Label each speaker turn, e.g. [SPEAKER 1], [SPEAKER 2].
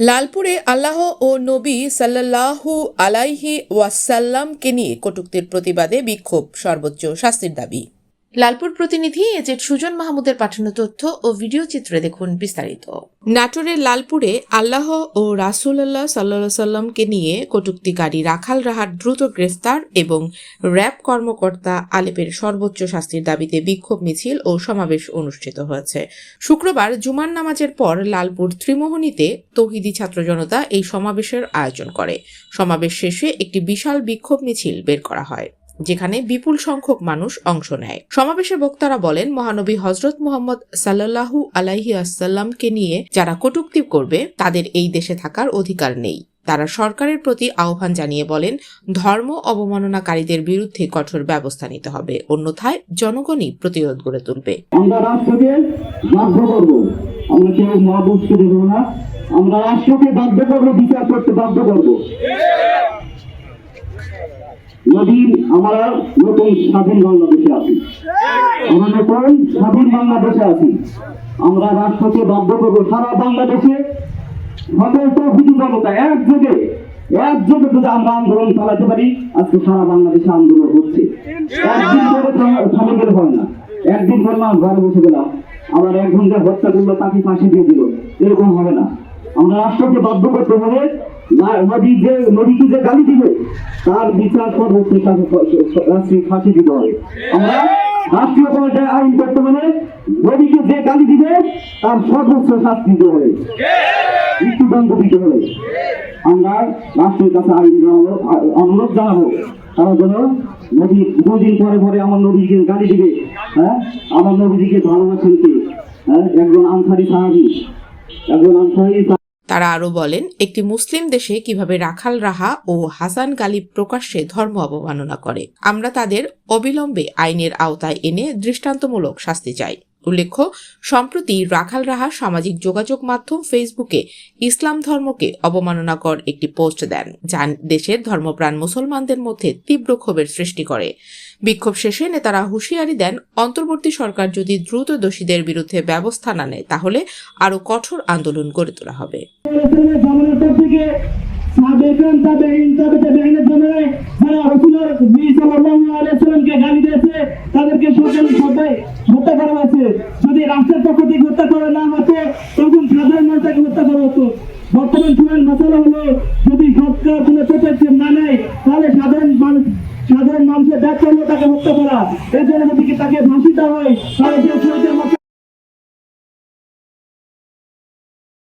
[SPEAKER 1] লালপুরে আল্লাহ ও নবী সাল্লাল্লাহু আলাইহি ওয়াসাল্লামকে নিয়ে কটুক্তির প্রতিবাদে বিক্ষোভ সর্বোচ্চ শাস্তির দাবি। লালপুর প্রতিনিধি এজেট সুজন মাহমুদের পাঠানো তথ্য ও ভিডিও চিত্রে দেখুন বিস্তারিত। নাটোরের লালপুরে আল্লাহ ও রাসুলাল্লাহ সাল্লা সাল্লামকে নিয়ে কটুক্তিকারী রাখাল রাহার দ্রুত গ্রেফতার এবং র্যাব কর্মকর্তা আলেপের সর্বোচ্চ শাস্তির দাবিতে বিক্ষোভ মিছিল ও সমাবেশ অনুষ্ঠিত হয়েছে। শুক্রবার জুমার নামাজের পর লালপুর ত্রিমোহনীতে তৌহিদি ছাত্র জনতা এই সমাবেশের আয়োজন করে। সমাবেশ শেষে একটি বিশাল বিক্ষোভ মিছিল বের করা হয়। যেখানে বিপুল সংখ্যক মানুষ অংশ নেয়। সমাবেশে বক্তারা বলেন, মহানবী হজরত মোহাম্মদ সাল্লাল্লাহু আলাইহি আসাল্লামকে নিয়ে যারা কটূক্তি করবে, তাদের এই দেশে থাকার অধিকার নেই। তারা সরকারের প্রতি আহ্বান জানিয়ে বলেন, ধর্ম অবমাননাকারীদের বিরুদ্ধে কঠোর ব্যবস্থা নিতে হবে, অন্যথায় জনগণই প্রতিরোধ গড়ে তুলবে।
[SPEAKER 2] আমরা রাষ্ট্রকে বাধ্য করব। আমরা কেউ না। আমরা রাষ্ট্রকে বাধ্য করব, বিচার করতে বাধ্য করব। নদীর আমরা নতুন স্বাধীন বাংলাদেশে আছি। আমরা নতুন স্বাধীন বাংলাদেশে আছি। আমরা রাষ্ট্রকে বাধ্য করব সারা বাংলাদেশে। সকল তৌহিদি জনতা একযোগে একযোগে যদি আমরা আন্দোলন চালাতে পারি, আজকে সারা বাংলাদেশে আন্দোলন হচ্ছে। একদিন করে থামে হয় না। একদিন করে না ঘরে বসে গেলাম। আবার এক ঘণ্টা হত্যা করল, তাকে ফাঁসি দিয়ে দিল। এরকম হবে না। আমরা রাষ্ট্রকে বাধ্য করতে হবে যে নদীকে যে গালি দিবে, তার বিচার দিতে হবে। আমরা করতে নদীকে যে গালি দিবে, তার শাস্তি দিতে হবে। দিতে হবে। আমরা জানাব তারা যেন দুদিন পরে পরে আমার নদীকে গালি দিবে হ্যাঁ? আমার নদীকে ভালোবাসেন কে? হ্যাঁ? একজন আনসারি সাহাবি, একজন আনসারি
[SPEAKER 1] তারা আরও বলেন, একটি মুসলিম দেশে কীভাবে রাখাল রাহা ও হাসান গালিব প্রকাশ্যে ধর্ম অবমাননা করে। আমরা তাদের অবিলম্বে আইনের আওতায় এনে দৃষ্টান্তমূলক শাস্তি চাই। উল্লেখ্য, সম্প্রতি রাখাল রাহা সামাজিক যোগাযোগ মাধ্যম ফেসবুকে ইসলাম ধর্মকে অবমাননাকর একটি পোস্ট দেন, যা দেশের ধর্মপ্রাণ মুসলমানদের মধ্যে তীব্র ক্ষোভের সৃষ্টি করে। বিক্ষোভ শেষে নেতারা হুঁশিয়ারি দেন, অন্তর্বর্তী সরকার যদি দ্রুত দোষীদের বিরুদ্ধে ব্যবস্থা না নেয়, তাহলে আরও কঠোর আন্দোলন গড়ে তোলা হবে।
[SPEAKER 2] পর হত্যা করা না হতো তখন সাধারণ মানুষকে হত্যা করা হতো। বর্তমান সময়ের মশলা হলো, যদি সরকার কোনো পদক্ষেপ না নেয়, তাহলে সাধারণ মানুষ সাধারণ মানুষের ব্যাখ্যা হলো তাকে হত্যা করা। এর জন্য যদি তাকে ফাঁসি দেওয়া হয়, তাহলে